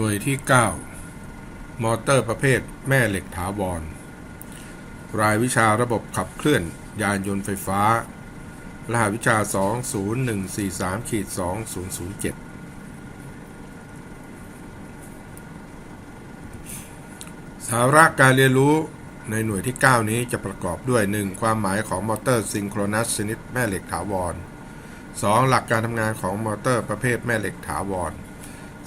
หน่วยที่ 9 มอเตอร์ประเภทแม่เหล็กถาวร รายวิชาระบบขับเคลื่อนยานยนต์ไฟฟ้า รหัสวิชา 20143ขีด2007สาระการเรียนรู้ในหน่วยที่ 9 นี้จะประกอบด้วย 1. ความหมายของมอเตอร์ซิงโครนัสชนิดแม่เหล็กถาวร 2. หลักการทำงานของมอเตอร์ประเภทแม่เหล็กถาวร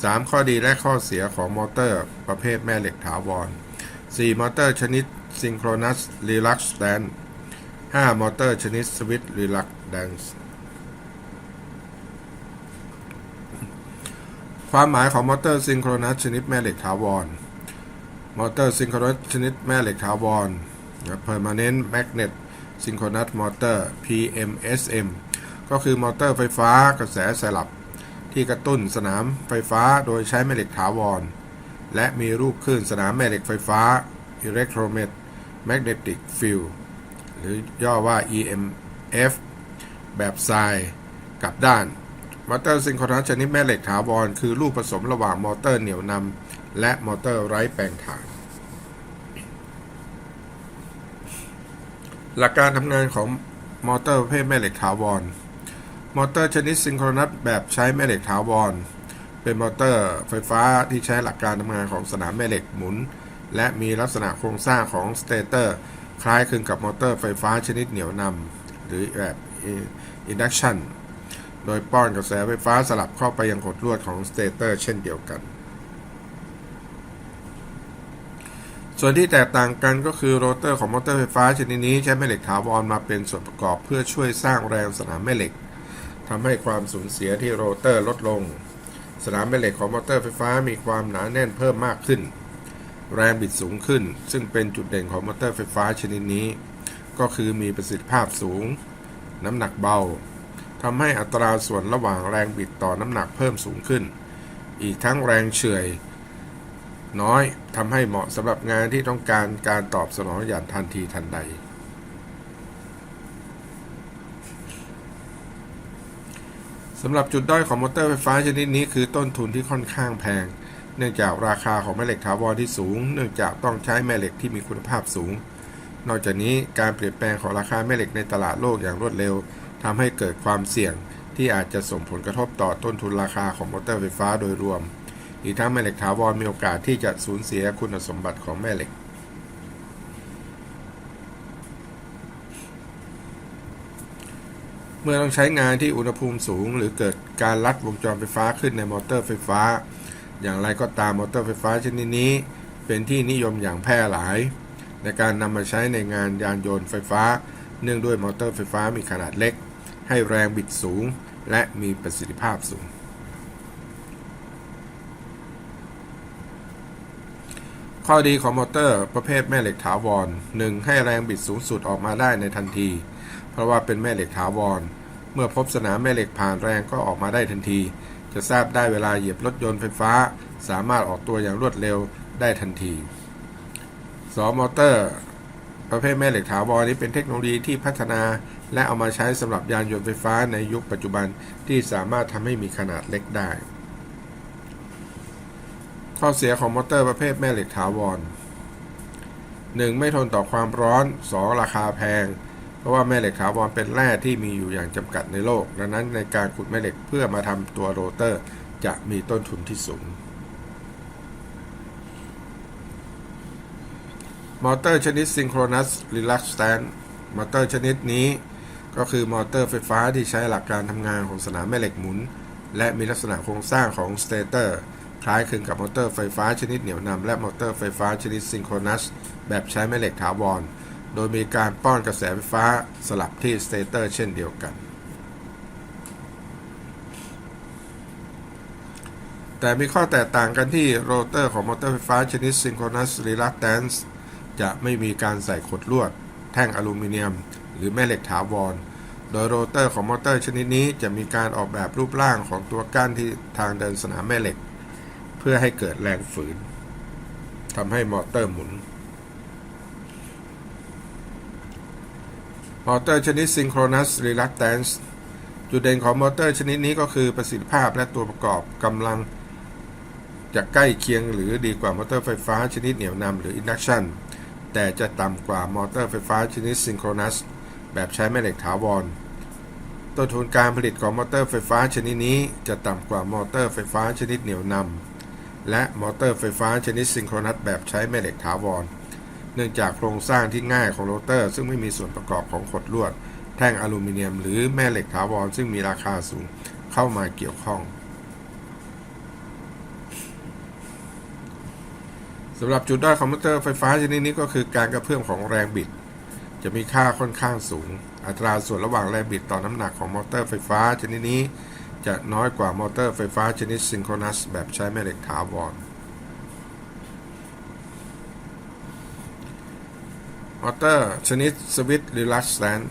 3. ข้อดีและข้อเสียของมอเตอร์ประเภทแม่เหล็กถาวร 4. มอเตอร์ชนิดซิงโครนัสรีลักสแตน 5. มอเตอร์ชนิดสวิตรีลักแดนซ์ความหมายของมอเตอร์ซิงโครนัสชนิดแม่เหล็กถาวร มอเตอร์ซิงโครนัสชนิดแม่เหล็กถาวร Permanent Magnet Synchronous Motor PMSM ก็คือมอเตอร์ไฟฟ้ากระแสสลับ ที่กระตุ้นสนามไฟฟ้าโดยใช้แม่เหล็กถาวร และมีรูปคลื่นสนามแม่เหล็กไฟฟ้า Electromagnetic Field หรือย่อว่า EMF แบบไซน์กลับด้านมอเตอร์ซิงโครนัสชนิดแม่เหล็กถาวร คือรูปผสมระหว่างมอเตอร์เหนี่ยวนำและมอเตอร์ไร้แปลงถ่าน หลักการทำงานของมอเตอร์ประเภทแม่เหล็กถาวร มอเตอร์ชนิดซิงโครนัสแบบใช้แม่เหล็กถาวร เป็นมอเตอร์ไฟฟ้าที่ใช้หลักการทำงานของสนามแม่เหล็กหมุน และมีลักษณะโครงสร้างของสเตเตอร์คล้ายคลึงกับมอเตอร์ไฟฟ้าชนิดเหนี่ยวนำหรือแบบอินดักชันโดยป้อนกระแสไฟฟ้าสลับเข้าไปยังขดลวดของสเตเตอร์เช่นเดียวกัน ส่วนที่แตกต่างกันก็คือโรเตอร์ของมอเตอร์ไฟฟ้าชนิดนี้ใช้แม่เหล็กถาวรมาเป็นส่วนประกอบเพื่อช่วยสร้างแรงสนามแม่เหล็ก ทำให้ความสูญเสียที่โรเตอร์ลดลง สนามแม่เหล็กของมอเตอร์ไฟฟ้ามีความหนาแน่นเพิ่มมากขึ้น แรงบิดสูงขึ้น ซึ่งเป็นจุดเด่นของมอเตอร์ไฟฟ้าชนิดนี้ ก็คือมีประสิทธิภาพสูง น้ำหนักเบาทำให้อัตราส่วนระหว่างแรงบิดต่อน้ำหนักเพิ่มสูงขึ้น อีกทั้งแรงเฉื่อยน้อยทำให้เหมาะสำหรับงานที่ต้องการการตอบสนองอย่างทันทีทันใด สำหรับจุดด้อยของมอเตอร์ไฟฟ้าชนิดนี้คือต้นทุนที่ค่อนข้างแพง เนื่องจากราคาของแม่เหล็กถาวรที่สูง เนื่องจากต้องใช้แม่เหล็กที่มีคุณภาพสูง นอกจากนี้การเปลี่ยนแปลงของราคาแม่เหล็กในตลาดโลกอย่างรวดเร็วทำให้เกิดความเสี่ยงที่อาจจะส่งผลกระทบต่อต้นทุนราคาของมอเตอร์ไฟฟ้าโดยรวม อีกทั้งแม่เหล็กถาวรมีโอกาสที่จะสูญเสียคุณสมบัติของแม่เหล็ก เมื่อต้องใช้งานที่อุณหภูมิสูง หรือเกิดการลัดวงจรไฟฟ้าขึ้นในมอเตอร์ไฟฟ้า อย่างไรก็ตามมอเตอร์ไฟฟ้าชนิดนี้ เป็นที่นิยมอย่างแพร่หลาย ในการนำมาใช้ในงานยานยนต์ไฟฟ้า เนื่องด้วยมอเตอร์ไฟฟ้ามีขนาดเล็ก ให้แรงบิดสูง และมีประสิทธิภาพสูง ข้อดีของมอเตอร์ประเภทแม่เหล็กถาวร 1. ให้แรงบิดสูงสุดออกมาได้ในทันที เพราะว่าเป็นแม่เหล็กถาวร เมื่อพบสนามแม่เหล็กผ่านแรงก็ออกมาได้ทันที จะทราบได้เวลาเหยียบรถยนต์ไฟฟ้า สามารถออกตัวอย่างรวดเร็วได้ทันที 2. มอเตอร์ ประเภทแม่เหล็กถาวรนี้เป็นเทคโนโลยีที่พัฒนา และเอามาใช้สำหรับยานยนต์ไฟฟ้าในยุคปัจจุบันที่สามารถทำให้มีขนาดเล็กได้ ข้อเสียของมอเตอร์ประเภทแม่เหล็กถาวร 1. ไม่ทนต่อความร้อน 2. ราคาแพง เพราะว่าแม่เหล็กถาวรเป็นแร่ที่มีอยู่อย่างจำกัดในโลก ดังนั้นในการขุดแม่เหล็กเพื่อมาทำตัวโรเตอร์ จะมีต้นทุนที่สูง มอเตอร์ชนิดซิงโครนัสรีลักสแตนมอเตอร์ชนิดนี้ก็คือมอเตอร์ไฟฟ้าที่ใช้หลักการทำงานของสนามแม่เหล็กหมุน และมีลักษณะโครงสร้างของสเตเตอร์ คล้ายคลึงกับมอเตอร์ไฟฟ้าชนิดเหนี่ยวนำและมอเตอร์ไฟฟ้าชนิดซิงโครนัส แบบใช้แม่เหล็กถาวร โดยมีการป้อนกระแสไฟฟ้าสลับที่สเตเตอร์เช่นเดียวกัน แต่มีข้อแตกต่างกันที่โรเตอร์ของมอเตอร์ไฟฟ้าชนิดซิงโครนัสรีลักแตนซ์จะไม่มีการใส่ขดลวด แท่งอลูมิเนียม หรือแม่เหล็กถาวรโดยโรเตอร์ของมอเตอร์ชนิดนี้จะมีการออกแบบรูปร่างของตัวก้านที่ทางเดินสนามแม่เหล็ก เพื่อให้เกิดแรงฝืนทำให้มอเตอร์หมุน มอเตอร์ชนิดซิงโครนัสรีลักแตนซ์จุดเด่นของมอเตอร์ชนิดนี้ก็คือประสิทธิภาพและตัวประกอบกำลังจะใกล้เคียงหรือดีกว่ามอเตอร์ไฟฟ้าชนิดเหนี่ยวนำหรือ induction แต่จะต่ำกว่ามอเตอร์ไฟฟ้าชนิด synchronous แบบใช้แม่เหล็กถาวร ต้นทุนการผลิตของมอเตอร์ไฟฟ้าชนิดนี้จะต่ำกว่ามอเตอร์ไฟฟ้าชนิดเหนี่ยวนำ และมอเตอร์ไฟฟ้าชนิดซิงโครนัสแบบใช้แม่เหล็กถาวร เนื่องจากโครงสร้างที่ง่ายของโรเตอร์ ซึ่งไม่มีส่วนประกอบของขดลวด แท่งอลูมิเนียม หรือแม่เหล็กถาวร ซึ่งมีราคาสูงเข้ามาเกี่ยวข้องสำหรับจุดด้อยของมอเตอร์ไฟฟ้าชนิดนี้ก็คือการกระเพื่อมของแรงบิด จะมีค่าค่อนข้างสูง อัตราส่วนระหว่างแรงบิดต่อน้ำหนักของมอเตอร์ไฟฟ้าชนิดนี้ จะน้อยกว่ามอเตอร์ไฟฟ้าชนิดซิงโครนัส แบบใช้แม่เหล็กถาวร มอเตอร์ชนิดสวิตหรือลัสแตน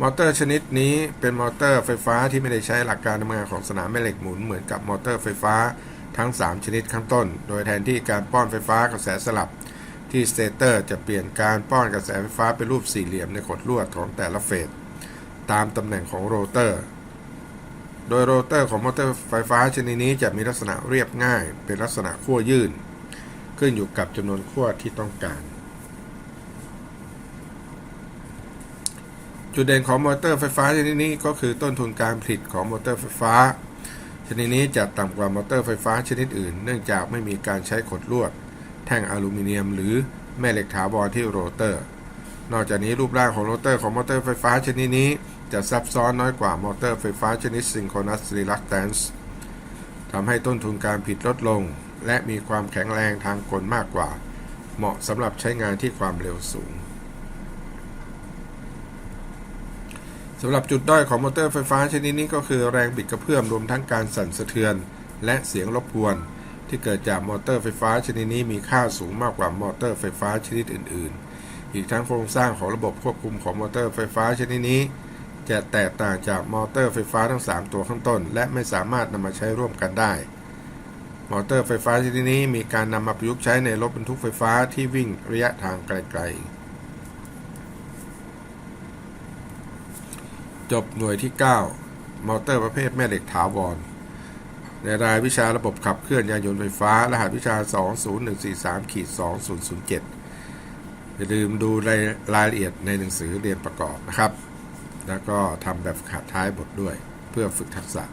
มอเตอร์ชนิดนี้เป็นมอเตอร์ไฟฟ้าที่ไม่ได้ใช้หลักการทำงานของสนามแม่เหล็กหมุนเหมือนกับมอเตอร์ไฟฟ้าทั้ง 3 ชนิดข้างต้น โดยแทนที่การป้อนไฟฟ้ากระแสสลับที่สเตเตอร์จะเปลี่ยนการป้อนกระแสไฟฟ้าเป็นรูปสี่เหลี่ยมในขดลวดของแต่ละเฟสตามตำแหน่งของโรเตอร์ โดยโรเตอร์ของมอเตอร์ไฟฟ้าชนิดนี้จะมีลักษณะเรียบง่าย เป็นลักษณะขั้วยื่น ขึ้นอยู่กับจำนวนขั้วที่ต้องการ จุดเด่นของมอเตอร์ไฟฟ้าชนิดนี้ก็คือต้นทุนการผลิตของมอเตอร์ไฟฟ้า ชนิดนี้จะต่ำกว่ามอเตอร์ไฟฟ้าชนิดอื่น เนื่องจากไม่มีการใช้ขดลวด แท่งอลูมิเนียม หรือแม่เหล็กถาวรที่โรเตอร์ นอกจากนี้รูปร่างของโรเตอร์ของมอเตอร์ไฟฟ้าชนิดนี้ จะซับซ้อนน้อยกว่ามอเตอร์ไฟฟ้าชนิด Synchronous Reluctance ทำให้ต้นทุนการผลิตลดลง และมีความแข็งแรงทางกลมากกว่า เหมาะสำหรับใช้งานที่ความเร็วสูงสำหรับจุดด้อยของมอเตอร์ไฟฟ้าชนิดนี้ก็คือแรงบิดกระเพื่อมรวมทั้งการสั่นสะเทือน และเสียงรบกวน ที่เกิดจากมอเตอร์ไฟฟ้าชนิดนี้มีค่าสูงมากกว่ามอเตอร์ไฟฟ้าชนิดอื่น ๆ อีกทั้งโครงสร้างของระบบควบคุมของมอเตอร์ไฟฟ้าชนิดนี้ จะแตกต่างจากมอเตอร์ไฟฟ้าทั้ง 3 ตัวข้างต้น และไม่สามารถนำมาใช้ร่วมกันได้ มอเตอร์ไฟฟ้าชนิดนี้มีการนำมาประยุกต์ใช้ในรถบรรทุกไฟฟ้าที่วิ่งระยะทางไกลๆ จบหน่วยที่ 9 มอเตอร์ประเภทแม่เหล็กถาวร ในรายวิชาระบบขับเคลื่อนยานยนต์ไฟฟ้า รหัสวิชา 20143ขีด2007อย่าลืมดูรายรายละเอียดในหนังสือเรียนประกอบนะครับ แล้วก็ทำแบบขาดท้ายบทด้วย เพื่อฝึกทักษะ